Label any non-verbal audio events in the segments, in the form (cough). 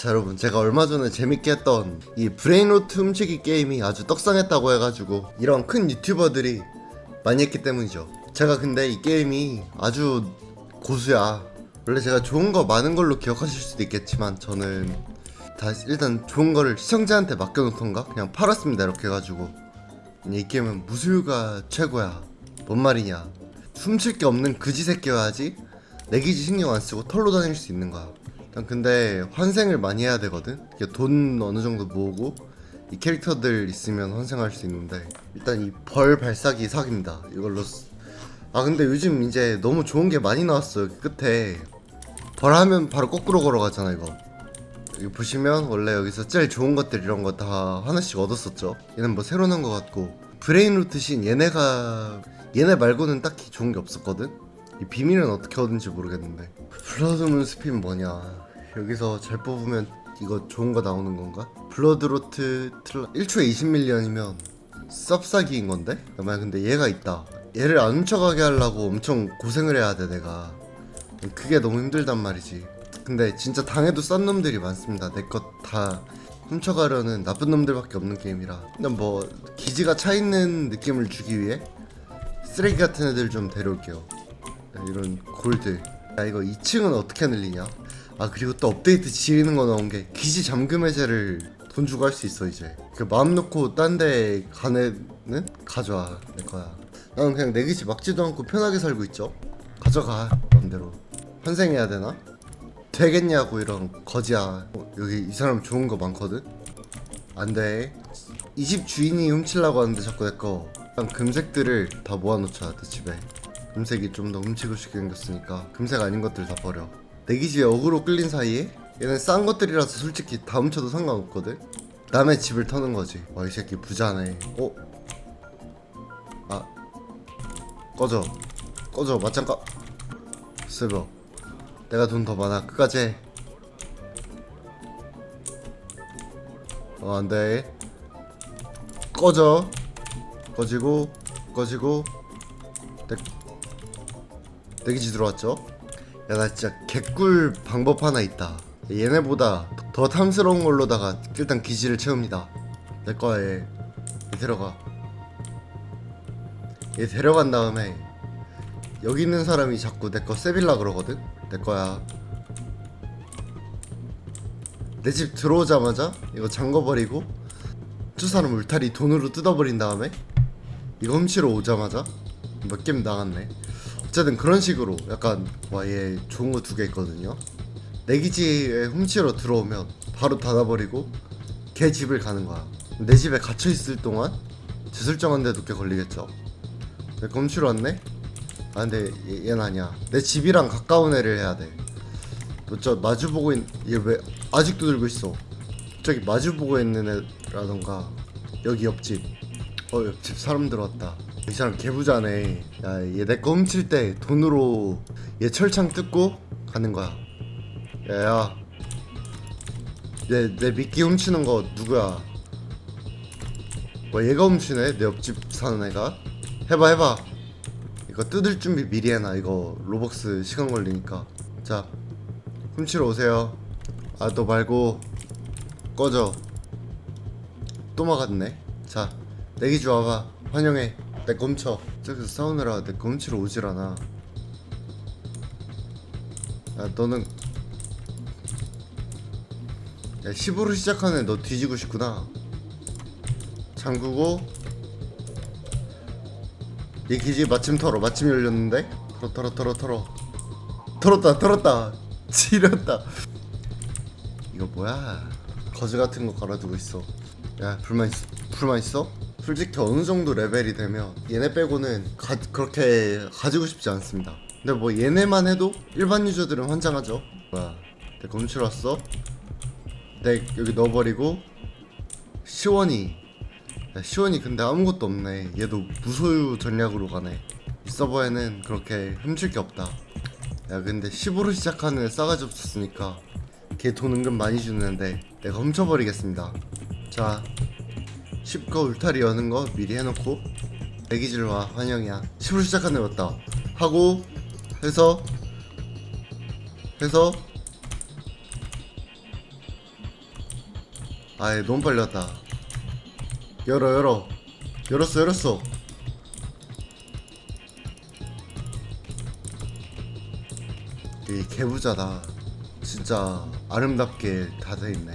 자 여러분 제가 얼마 전에 재밌게 했던 이 브레인로트 훔치기 게임이 아주 떡상했다고 해가지고 이런 큰 유튜버들이 많이 했기 때문이죠. 제가 근데 이 게임이 아주 고수야. 원래 제가 좋은 거 많은 걸로 기억하실 수도 있겠지만 저는 다 일단 좋은 거를 시청자한테 맡겨놓던가? 그냥 팔았습니다 이렇게 해가지고. 이 게임은 무술가 최고야. 뭔 말이냐. 훔칠 게 없는 그지 새끼여야지 내 기지 신경 안 쓰고 털로 다닐 수 있는 거야 일단 근데 환생을 많이 해야 되거든? 돈 어느 정도 모으고 이 캐릭터들 있으면 환생할 수 있는데 일단 이 벌 발사기 사기입니다. 이걸로 쓰... 아 근데 요즘 이제 너무 좋은 게 많이 나왔어요 여기 끝에. 벌 하면 바로 거꾸로 걸어가잖아 이거. 여기 보시면 원래 여기서 제일 좋은 것들 이런 거 다 하나씩 얻었었죠? 얘는 뭐 새로 거 같고. 브레인 루트신 얘네가 얘네 말고는 딱히 좋은 게 없었거든 이 비밀은 어떻게 얻은지 모르겠는데. 블러드 문 스핀 뭐냐? 여기서 잘 뽑으면 이거 좋은 거 나오는 건가? 블러드로트 틀라 1초에 20밀리언이면 쌉싸기인 건데? 아마 근데 얘가 있다. 얘를 안 훔쳐가게 하려고 엄청 고생을 해야 돼 내가. 그게 너무 힘들단 말이지. 근데 진짜 당해도 싼 놈들이 많습니다. 내 것 다 훔쳐가려는 나쁜 놈들밖에 없는 게임이라. 그냥 뭐 기지가 차 있는 느낌을 주기 위해 쓰레기 같은 애들 좀 데려올게요. 야, 이런 골드. 야 이거 2층은 어떻게 늘리냐? 아 그리고 또 업데이트 지리는 거 나온 게 기지 잠금 해제를 돈 주고 할 수 있어 이제. 그 마음 놓고 딴 데 가네는? 가져와 내 거야. 나는 그냥 내 기지 막지도 않고 편하게 살고 있죠? 가져가 맘대로. 환생해야 되나? 되겠냐고 이런 거지야. 어, 여기 이 사람 좋은 거 많거든? 안돼. 이 집 주인이 훔치려고 하는데 자꾸 내거. 금색들을 다 모아놓자 내 집에 금색이 좀 더 훔치고 싶게 생겼으니까 금색 아닌 것들 다 버려. 내 기지에 어그로 끌린 사이에 얘는 싼 것들이라서 솔직히 다 훔쳐도 상관없거든? 남의 집을 터는 거지. 와 이 새끼 부자네. 어? 아. 꺼져. 꺼져. 맞짱 까 스버 내가 돈 더 많아. 끝까지 해. 어 안돼. 꺼져. 꺼지고 꺼지고. 내, 내 기지 들어왔죠? 야 나 진짜 개꿀 방법 하나 있다 얘네보다 더 탐스러운 걸로다가 일단 기지를 채웁니다 내 얘, 얘 데려가 얘 데려간 다음에 여기 있는 사람이 자꾸 내 거 세빌라 그러거든? 내 거야. 내 집 들어오자마자 이거 잠궈버리고 저 사람 울타리 돈으로 뜯어버린 다음에 이거 훔치러 오자마자 몇 게임 나갔네. 어쨌든 그런 식으로 약간 와얘 좋은 거 두 개 있거든요. 내 기지에 훔치러 들어오면 바로 닫아버리고 걔 집을 가는 거야. 내 집에 갇혀 있을 동안 재설정한 데 도 꽤 걸리겠죠. 내거 훔치러 왔네? 아 근데 얘, 얘는 아니야 내 집이랑 가까운 애를 해야 돼너 저 마주보고 있는 얘왜 아직도 들고 있어 저기 마주보고 있는 애라던가 여기 옆집 어 옆집 사람 들어왔다 이 사람 개부자네. 야얘 내 거 훔칠 때 돈으로 얘 철창 뜯고 가는 거야. 야야. 얘내 미끼 훔치는 거 누구야? 뭐 얘가 훔치네 내 옆집 사는 애가? 해봐 해봐. 이거 뜯을 준비 미리 해놔 이거 로벅스 시간 걸리니까. 자 훔치러 오세요. 아 너 말고 꺼져. 또 막았네. 자 내기 주 와봐. 환영해 내거 훔쳐 저기서 싸우느라 내거 훔치러 오질 않아 야 너는 야 10으로 시작하는 너 뒤지고 싶구나. 잠그고 얘 기지 마침 털어. 마침 열렸는데? 털어 털어 털어 털어. 털었다 털었다. (laughs) 지렸다. 이거 뭐야? 거즈 같은 거 걸어두고 있어. 야 불만 있어 불만 있어? 솔직히 어느 정도 레벨이 되면 얘네 빼고는 가, 그렇게 가지고 싶지 않습니다 근데 뭐 얘네만 해도 일반 유저들은 환장하죠 뭐야 내 검출 왔어 내 여기 넣어버리고 시원히 야, 시원이 근데 아무것도 없네. 얘도 무소유 전략으로 가네. 이 서버에는 그렇게 훔칠 게 없다. 야 근데 10으로 시작하는 애 싸가지 없었으니까 걔 돈 은근 많이 주는데 내가 훔쳐버리겠습니다. 자 10거 울타리 여는 거 미리 해놓고 애기질 와 환영이야. 10으로 시작하는 애 왔다. 하고 해서 해서 아이 너무 빨리 왔다. 열어 열어. 열었어 열었어. 이 개부자다. 진짜 아름답게 다 돼있네.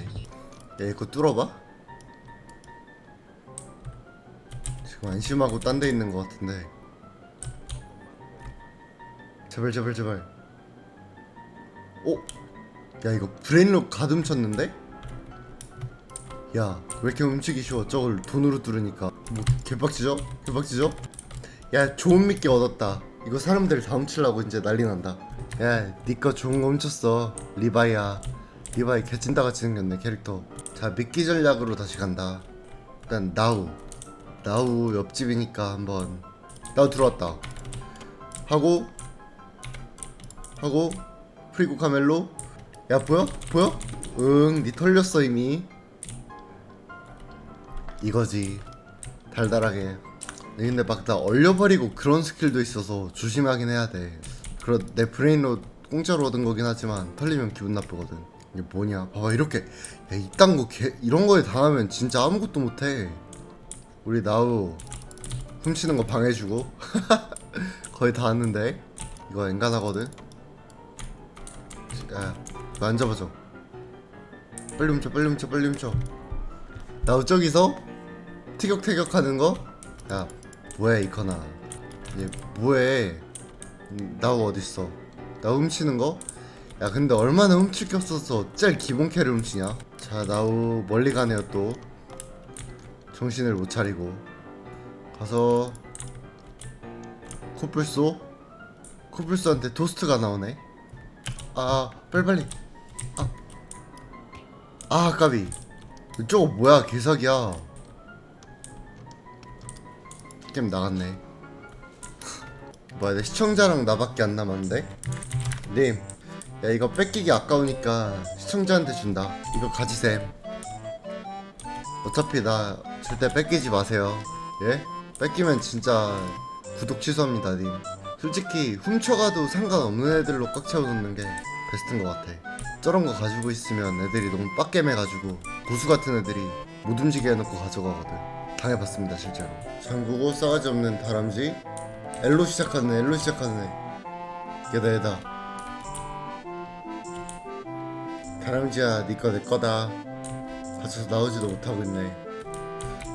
야 이거 뚫어봐 안심하고 딴 데 있는 것 같은데. 제발 제발 제발. 오? 야 이거 브레인록 가듬 쳤는데? 야 왜 이렇게 훔치기 쉬워? 저걸 돈으로 뚫으니까. 뭐 개빡치죠? 개빡치죠? 야 좋은 미끼 얻었다. 이거 사람들 다 훔치려고 이제 난리 난다. 야니거 좋은 거 훔쳤어 리바이야. 리바이 개찐다같이 생겼네 캐릭터. 자 미끼 전략으로 다시 간다. 일단 나우 나우 옆집이니까 한번 나우 들어왔다. 하고 하고 프리고 카멜로 야 보여? 보여? 응니 털렸어 이미. 이거지. 달달하게. 근데 막나 얼려버리고 그런 스킬도 있어서 조심하긴 해야 돼. 그런 내 브레인로 공짜로 얻은 거긴 하지만 털리면 기분 나쁘거든. 이게 뭐냐. 봐봐 이렇게. 야, 이딴 거 개, 이런 거에 당하면 진짜 아무것도 못해 우리 나우 훔치는 거 방해주고. (laughs) 거의 다 왔는데. 이거 엔간하거든. 야 이거 안 잡아줘 빨리 훔쳐 빨리 훔쳐 빨리 훔쳐. 나 저기서 티격태격 하는 거? 야 뭐해 이커나. 얘 뭐해? 음, 나우 어딨어? 나 훔치는 거? 야 근데 얼마나 훔칠 게 없어서 제일 기본 캐를 훔치냐? 자 나우 멀리 가네요 또 정신을 못 차리고 가서 코뿔소? 코뿔소한테 토스트가 나오네. 아 빨리빨리. 아, 아 까비. 저거 뭐야 개사기야. 게임 나갔네. 뭐야 내 시청자랑 나밖에 안 남았는데? 님, 야 이거 뺏기기 아까우니까 시청자한테 준다. 이거 가지셈. 어차피 나 절대 뺏기지 마세요. 예? 뺏기면 진짜 구독 취소합니다, 님. 솔직히 훔쳐가도 상관없는 애들로 꽉 채워놓는 게 베스트인 것 같아. 저런 거 가지고 있으면 애들이 너무 빡겜해가지고 고수 같은 애들이 못 움직여 해놓고 가져가거든. 당해봤습니다, 실제로. 장구고 싸가지 없는 다람쥐. L로 시작하는 애, L로 시작하는 애. 얘다 얘다. 다람쥐야 니꺼 내 거다 갇혀서 나오지도 못하고 있네.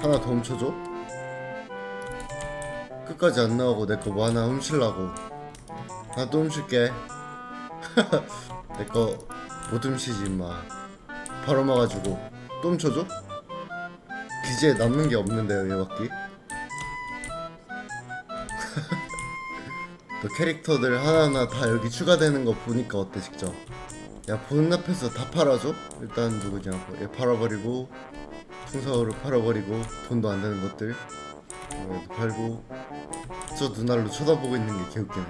하나 더 훔쳐줘? 끝까지 안 나오고 내 거 뭐 하나 훔치려고. 하나 또 훔칠게. (laughs) 내 거 못 훔치지 임마. 바로 막아주고. 또 훔쳐줘? 기지에 남는 게 없는데요 얘밖에 너 (laughs) 캐릭터들 하나하나 다 여기 추가되는 거 보니까 어때 직접 야 보는 앞에서 다 팔아줘? 일단 누구냐 얘 팔아버리고 풍사우를 팔아버리고 돈도 안 되는 것들. 이거 팔고 저 눈알로 쳐다보고 있는 게 개웃기네